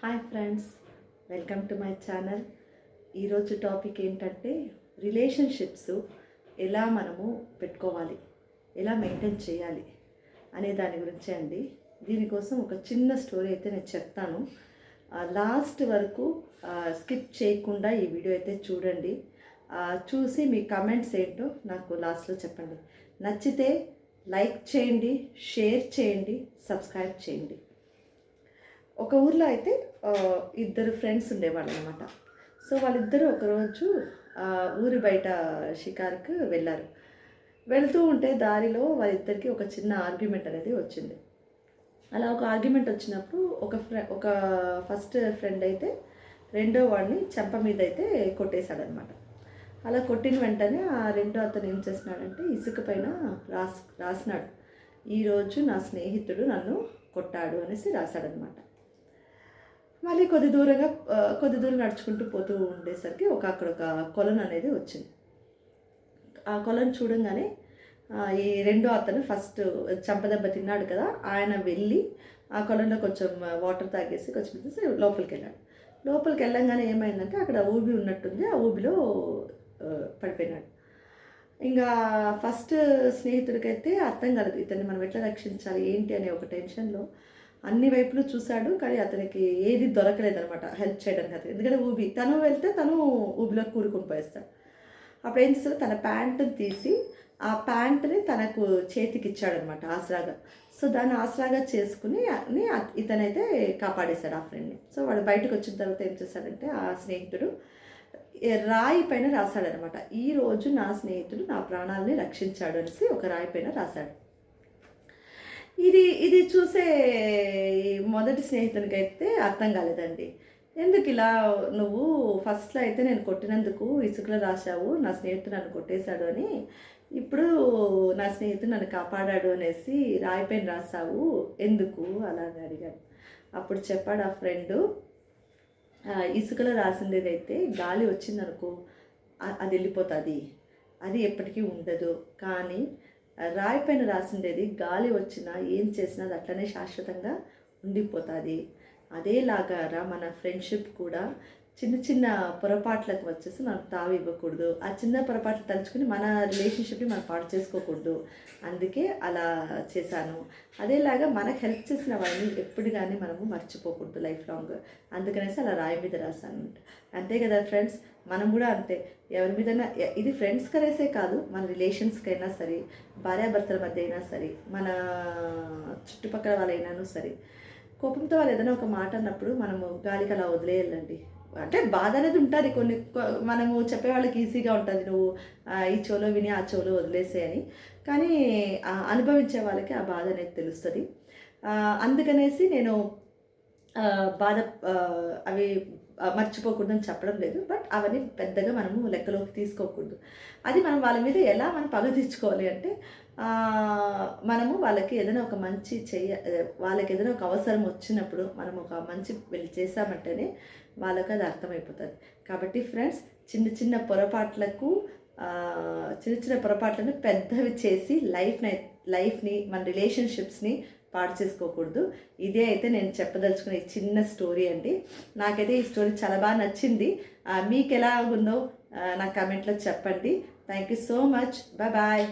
Hi friends welcome to my channel ఈరోజు topic ఏంటంటే relationships ఎలా మనము పెట్టుకోవాలి ఎలా మెయింటైన్ చేయాలి అనే దాని గురించే అండి. దీనికోసం ఒక చిన్న స్టోరీ అయితే నేను చెప్తాను. లాస్ట్ వరకు స్కిప్ చేయకుండా ఈ వీడియో అయితే చూడండి. చూసి మీ కమెంట్స్ ఏంటో నాకు లాస్ట్లో చెప్పండి. నచ్చితే లైక్ చేయండి షేర్ చేయండి సబ్స్క్రైబ్ చేయండి. ఒక ఊర్లో అయితే ఇద్దరు ఫ్రెండ్స్ ఉండేవాళ్ళు అనమాట సో వాళ్ళిద్దరూ ఒకరోజు ఊరి బయట షికార్కు వెళ్ళారు. వెళ్తూ ఉంటే దారిలో వాళ్ళిద్దరికి ఒక చిన్న ఆర్గ్యుమెంట్ అనేది వచ్చింది. అలా ఒక ఆర్గ్యుమెంట్ వచ్చినప్పుడు ఒక ఫ్రె ఒక ఫస్ట్ ఫ్రెండ్ అయితే రెండో వాడిని చెంప మీద అయితే కొట్టేశాడనమాట. అలా కొట్టిన వెంటనే ఆ రెండో అతను ఏం చేస్తున్నాడంటే ఇసుక పైన రాస్ రాసినాడు. ఈరోజు నా స్నేహితుడు నన్ను కొట్టాడు అనేసి రాశాడనమాట. మళ్ళీ కొద్ది దూరంగా కొద్ది దూరం నడుచుకుంటూ పోతూ ఉండేసరికి ఒక అక్కడ ఒక కొలను అనేది వచ్చింది. ఆ కొలను చూడంగానే ఈ రెండో అతను ఫస్ట్ చంపదెబ్బ తిన్నాడు కదా ఆయన వెళ్ళి ఆ కొలంలో కొంచెం వాటర్ తాగేసి కొంచెం తీసి లోపలికి వెళ్ళాడు లోపలికి వెళ్ళంగానే ఏమైందంటే అక్కడ ఊబి ఉన్నట్టుంది ఆ ఊబిలో పడిపోయినాడు. ఇంకా ఫస్ట్ స్నేహితుడికైతే అర్థం కాలేదు ఇతన్ని మనం ఎట్లా రక్షించాలి? ఏంటి? అనే ఒక టెన్షన్లో అన్ని వైపులు చూశాడు కానీ అతనికి ఏది దొరకలేదు అనమాట హెల్ప్ చేయడానికి అతను ఎందుకంటే ఊబి తను వెళ్తే తను ఊబిలో కూరుకుని పోయేస్తాడు. అప్పుడు ఏం చేస్తాడు? తన ప్యాంటుని తీసి ఆ ప్యాంటుని తనకు చేతికి ఇచ్చాడనమాట ఆసరాగా. సో దాన్ని ఆసరాగా చేసుకుని ఇతనైతే కాపాడేశాడు ఆ ఫ్రెండ్ని సో వాడు బయటకు వచ్చిన తర్వాత ఏం చేశాడంటే ఆ స్నేహితుడు రాయి పైన రాశాడనమాట ఈ రోజు నా స్నేహితుడు నా ప్రాణాలని రక్షించాడు అనేసి ఒక రాయి పైన రాశాడు. ఇది ఇది చూసే ఈ మొదటి స్నేహితునికైతే అర్థం కాలేదండి. ఎందుకు ఇలా నువ్వు ఫస్ట్లో అయితే నేను కొట్టినందుకు ఇసుకలో రాశావు నా స్నేహితుడు నన్ను కొట్టేశాడు అని ఇప్పుడు నా స్నేహితుడు నన్ను కాపాడాడు అనేసి రాయిపైన రాశావు ఎందుకు అలా అడిగాడు. అప్పుడు చెప్పాడు ఆ ఫ్రెండు ఇసుకలో రాసిందేదైతే గాలి వచ్చిందనుకో అది వెళ్ళిపోతుంది. అది ఎప్పటికీ ఉండదు. కానీ రాయి పైన రాసిండేది గాలి వచ్చినా ఏం చేసినా అది అట్లనే శాశ్వతంగా ఉండిపోతుంది. అదేలాగా మన ఫ్రెండ్షిప్ కూడా చిన్న చిన్న పొరపాట్లకు వచ్చేసి మనం తావి ఇవ్వకూడదు. ఆ చిన్న పొరపాట్లు తలుచుకుని మన రిలేషన్షిప్ని మనం పాడు చేసుకోకూడదు. అందుకే అలా చేశాను. అదేలాగా మనకు హెల్ప్ చేసిన వాళ్ళని ఎప్పుడు కానీ మనము మర్చిపోకూడదు లైఫ్ లాంగ్ అందుకనేసి అలా రాయి మీద రాశాను. అంతే కదా ఫ్రెండ్స్ మనం కూడా అంతే. ఎవరి మీదైనా ఇది ఫ్రెండ్స్ కనేసే కాదు మన రిలేషన్స్కైనా సరే భార్యాభర్తల మధ్య అయినా సరే మన చుట్టుపక్కల వాళ్ళైనాను సరే కోపంతో వాళ్ళు ఏదైనా ఒక మాట అన్నప్పుడు మనము గాలికి అలా వదిలేయాలండి. అంటే బాధ అనేది ఉంటుంది కొన్ని మనము చెప్పే వాళ్ళకి ఈజీగా ఉంటుంది. నువ్వు ఈ చోలో విని ఆ చోలో వదిలేసే అని. కానీ అనుభవించే వాళ్ళకి ఆ బాధ అనేది తెలుస్తుంది. అందుకనేసి నేను బాధ అవి మర్చిపోకూడదని చెప్పడం లేదు. బట్ అవన్నీ పెద్దగా మనము లెక్కలోకి తీసుకోకూడదు. అది మనం వాళ్ళ మీద ఎలా మనం పగ తీర్చుకోవాలి అంటే మనము వాళ్ళకి ఏదైనా ఒక మంచి చెయ్య వాళ్ళకి ఏదైనా ఒక అవసరం వచ్చినప్పుడు మనం ఒక మంచి వెళ్ళి చేసామంటేనే వాళ్ళకి అది అర్థమైపోతుంది. కాబట్టి ఫ్రెండ్స్ చిన్న చిన్న పొరపాట్లకు చిన్న చిన్న పొరపాట్లను పెద్దవి చేసి లైఫ్ని లైఫ్ని మన రిలేషన్షిప్స్ని పాడు చేసుకోకూడదు. ఇదే అయితే నేను చెప్పదలుచుకునే చిన్న స్టోరీ అండి. నాకైతే ఈ స్టోరీ చాలా బాగా నచ్చింది. మీకు ఎలా ఉందో నా కమెంట్లో చెప్పండి. Thank you so much. Bye bye.